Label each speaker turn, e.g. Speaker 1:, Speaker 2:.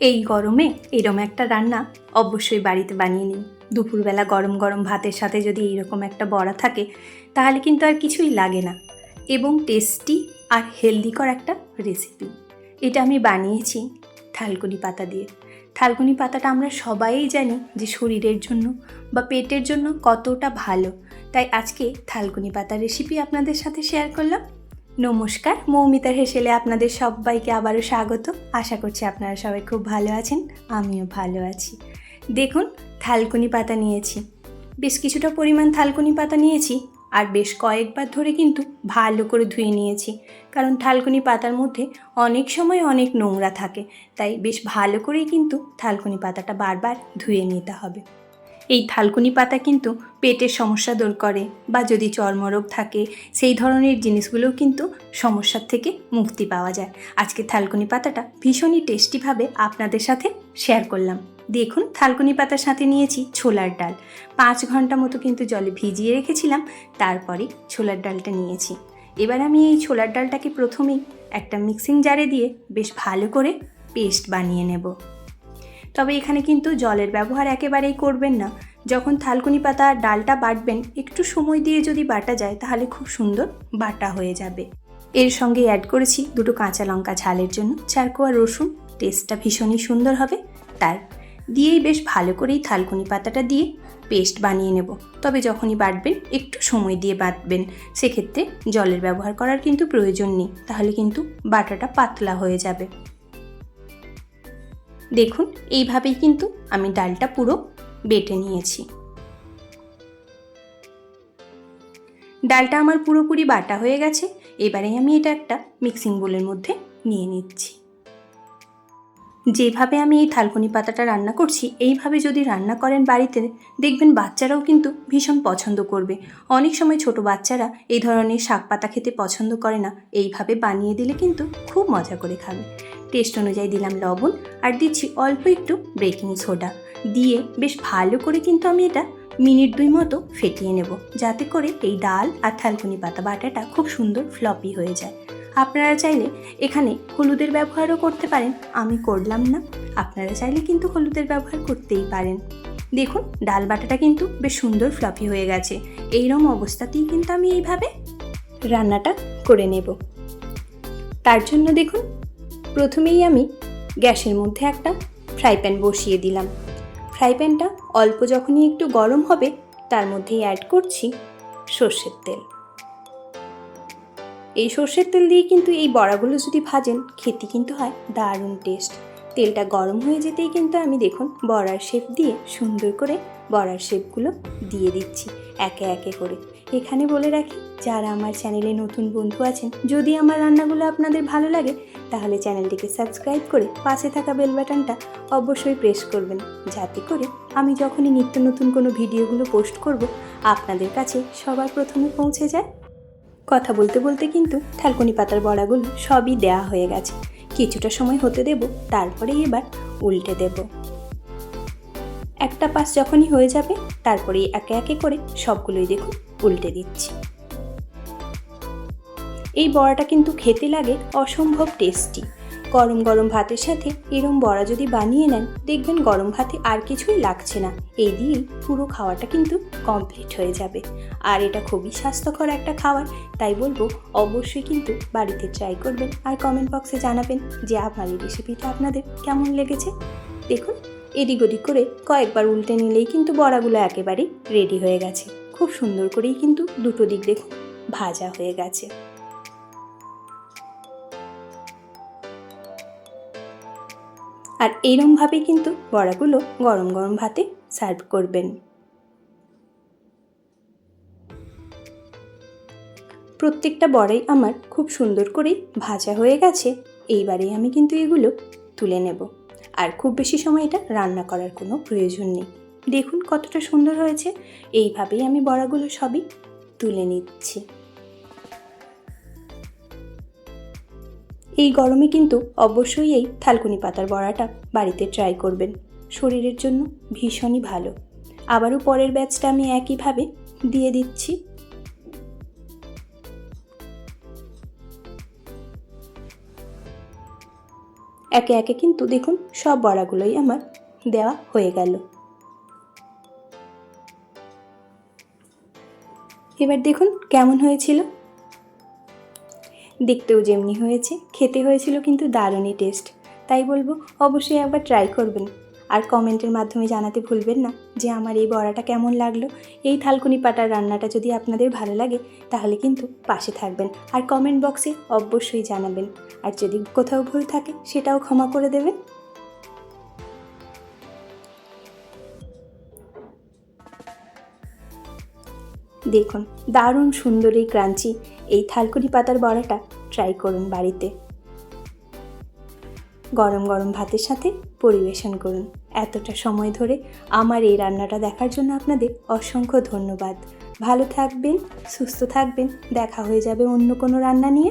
Speaker 1: এই গরমে এরম একটা রান্না অবশ্যই বাড়িতে বানিয়ে নিন। দুপুরবেলা গরম গরম ভাতের সাথে যদি এইরকম একটা বড়া থাকে, তাহলে কিন্তু আর কিছুই লাগে না। এবং টেস্টি আর হেলদিকর একটা রেসিপি এটা আমি বানিয়েছি থালকুনি পাতা দিয়ে। থালকুনি পাতাটা আমরা সবাই জানি যে শরীরের জন্য বা পেটের জন্য কতটা ভালো। তাই আজকে থালকুনি পাতার রেসিপি আপনাদের সাথে শেয়ার করলাম। নমস্কার মৌমিতার হেসেলে আপনাদের সবাইকে আবারও স্বাগত। আশা করছি আপনারা সবাই খুব ভালো আছেন, আমিও ভালো আছি। দেখুন, থালকুনি পাতা নিয়েছি। বেশ কিছুটা পরিমাণ থালকুনি পাতা নিয়েছি, আর বেশ কয়েকবার ধরে কিন্তু ভালো করে ধুয়ে নিয়েছি। কারণ থালকুনি পাতার মধ্যে অনেক সময় অনেক নোংরা থাকে, তাই বেশ ভালো করেই কিন্তু থালকুনি পাতাটা বারবার ধুয়ে নিতে হবে। এই থালকুনি পাতা কিন্তু পেটের সমস্যা দূর করে বা যদি চর্মরোগ থাকে, সেই ধরনের জিনিসগুলোও কিন্তু সমস্যার থেকে মুক্তি পাওয়া যায়। আজকে থালকুনি পাতাটা ভীষণই টেস্টিভাবে আপনাদের সাথে শেয়ার করলাম। দেখুন থালকুনি পাতার সাথে নিয়েছি ছোলার ডাল। পাঁচ ঘণ্টা মতো কিন্তু জলে ভিজিয়ে রেখেছিলাম, তারপরে ছোলার ডালটা নিয়েছি। এবার আমি এই ছোলার ডালটাকে প্রথমেই একটা মিক্সিং জারে দিয়ে বেশ ভালো করে পেস্ট বানিয়ে নেব। তবে এখানে কিন্তু জলের ব্যবহার একেবারেই করবেন না। যখন থালকুনি পাতা ডালটা বাটবেন, একটু সময় দিয়ে যদি বাটা যায়, তাহলে খুব সুন্দর বাটা হয়ে যাবে। এর সঙ্গে অ্যাড করেছি দুটো কাঁচা লঙ্কা ঝালের জন্য। চারকোয়া রসুন টেস্টটা ভীষণই সুন্দর হবে। তাই দিয়েই বেশ ভালো করেই থালকুনি পাতাটা দিয়ে পেস্ট বানিয়ে নেব। তবে যখনই বাটবেন, একটু সময় দিয়ে বাটবেন। সেক্ষেত্রে জলের ব্যবহার করার কিন্তু প্রয়োজন নেই। তাহলে কিন্তু বাটাটা পাতলা হয়ে যাবে। দেখুন, এইভাবেই কিন্তু আমি ডালটা পুরো বেটে নিয়েছি। ডালটা আমার পুরোপুরি বাটা হয়ে গেছে এবারে আমি এটা একটা মিক্সিং বোলের মধ্যে নিয়ে নিচ্ছি। যেভাবে আমি এই থালকুনি পাতাটা রান্না করছি, এইভাবে যদি রান্না করেন বাড়িতে, দেখবেন বাচ্চারাও কিন্তু ভীষণ পছন্দ করবে। অনেক সময় ছোট বাচ্চারা এই ধরনের শাক পাতা খেতে পছন্দ করে না। এইভাবে বানিয়ে দিলে কিন্তু খুব মজা করে খাবে। টেস্ট অনুযায়ী দিলাম লবণ আর দিচ্ছি অল্প একটু বেকিং সোডা। দিয়ে বেশ ভালো করে কিন্তু আমি এটা মিনিট দুই মতো ফেটিয়ে নেব। যাতে করে এই ডাল আর থালকুনি পাতা বাটাটা খুব সুন্দর ফ্লপি হয়ে যায়। আপনারা চাইলে এখানে হলুদের ব্যবহারও করতে পারেন। আমি করলাম না। আপনারা চাইলে কিন্তু হলুদের ব্যবহার করতেই পারেন। দেখুন, ডাল বাটাটা কিন্তু বেশ সুন্দর ফ্লপি হয়ে গেছে। এইরকম অবস্থাতেই কিন্তু আমি এইভাবে রান্নাটা করে নেব। তার জন্য দেখুন, প্রথমেই আমি গ্যাসের মধ্যে একটা ফ্রাই প্যান বসিয়ে দিলাম। ফ্রাই প্যানটা অল্প যখনই একটু গরম হবে, তার মধ্যেই অ্যাড করছি সর্ষের তেল। এই সর্ষের তেল দিয়ে কিন্তু এই বড়াগুলো যদি ভাজেন, খেতে কিন্তু হয় দারুণ টেস্ট তেলটা গরম হয়ে যেতেই কিন্তু আমি দেখুন বড়ার শেপ দিয়ে সুন্দর করে বড়ার শেপগুলো দিয়ে দিচ্ছি একে একে করে। এখানে বলে রাখি, যারা আমার চ্যানেলে নতুন বন্ধু আছেন, যদি আমার রান্নাগুলো আপনাদের ভালো লাগে, তাহলে চ্যানেলটিকে সাবস্ক্রাইব করে পাশে থাকা বেল বাটনটা অবশ্যই প্রেস করবেন। যাতে করে আমি যখনই নিত্য নতুন কোনো ভিডিওগুলো পোস্ট করব, আপনাদের কাছে সবার প্রথমে পৌঁছে যায় কথা বলতে বলতে কিন্তু থালকুনি পাতার বড়াগুলো সবই দেয়া হয়ে গেছে। কিছুটা সময় হতে দেব তারপরে এবার উল্টে দেব। একটা পাশ যখনই হয়ে যাবে, তারপরেই একে একে করে সবগুলোই দেখুন উল্টে দিচ্ছি। এই বড়াটা কিন্তু খেতে লাগে অসম্ভব টেস্টি। গরম গরম ভাতের সাথে এরম বড়া যদি বানিয়ে নেন, দেখবেন গরম ভাতে আর কিছুই লাগছে না। এই দিয়েই পুরো খাওয়াটা কিন্তু কমপ্লিট হয়ে যাবে। আর এটা খুবই স্বাস্থ্যকর একটা খাবার, তাই বলব অবশ্যই কিন্তু বাড়িতে ট্রাই করবেন আর কমেন্ট বক্সে জানাবেন যে আমার এই রেসিপিটা আপনাদের কেমন লেগেছে। দেখুন, এদিক ওদিক করে কয়েকবার উল্টে নিলেই কিন্তু বড়াগুলো একেবারেই রেডি হয়ে গেছে। খুব সুন্দর করেই কিন্তু দুটো দিক দেখুন ভাজা হয়ে গেছে। আর এইরমভাবেই কিন্তু বড়াগুলো গরম গরম ভাতে সার্ভ করবেন। প্রত্যেকটা বড়াই আমার খুব সুন্দর করেই ভাজা হয়ে গেছে, এইবারেই আমি কিন্তু এগুলো তুলে নেব। আর খুব বেশি সময় এটা রান্না করার কোনো প্রয়োজন নেই। দেখুন কতটা সুন্দর হয়েছে, এইভাবেই আমি বড়াগুলো সবই তুলে নিচ্ছি। এই গরমে কিন্তু অবশ্যই এই থালকুনি পাতার বড়াটা বাড়িতে ট্রাই করবেন। শরীরের জন্য ভীষণই ভালো। আবারও পরের ব্যাচটা আমি একইভাবে দিয়ে দিচ্ছি। একে একে কিন্তু দেখুন সব বড়াগুলোই আমার দেওয়া হয়ে গেল। এবার দেখুন কেমন হয়েছিল। দেখতেও যেমনি হয়েছে, খেতে হয়েছিল কিন্তু দারুণই টেস্ট তাই বলব, অবশ্যই একবার ট্রাই করবেন। আর কমেন্টের মাধ্যমে জানাতে ভুলবেন না যে আমার এই বড়াটা কেমন লাগল। এই থালকুনি পাটার রান্নাটা যদি আপনাদের ভালো লাগে, তাহলে কিন্তু পাশে থাকবেন। আর কমেন্ট বক্সে অবশ্যই জানাবেন। আর যদি কোথাও ভুল থাকে, সেটাও ক্ষমা করে দেবেন। দেখুন, দারুণ সুন্দর এই ক্রাঞ্চি। এই থালকুনি পাতার বড়াটা ট্রাই করুন বাড়িতে। গরম গরম ভাতের সাথে পরিবেশন করুন। এতটা সময় ধরে আমার এই রান্নাটা দেখার জন্য আপনাদের অসংখ্য ধন্যবাদ। ভালো থাকবেন, সুস্থ থাকবেন, দেখা হয়ে যাবে অন্য কোনো রান্না নিয়ে।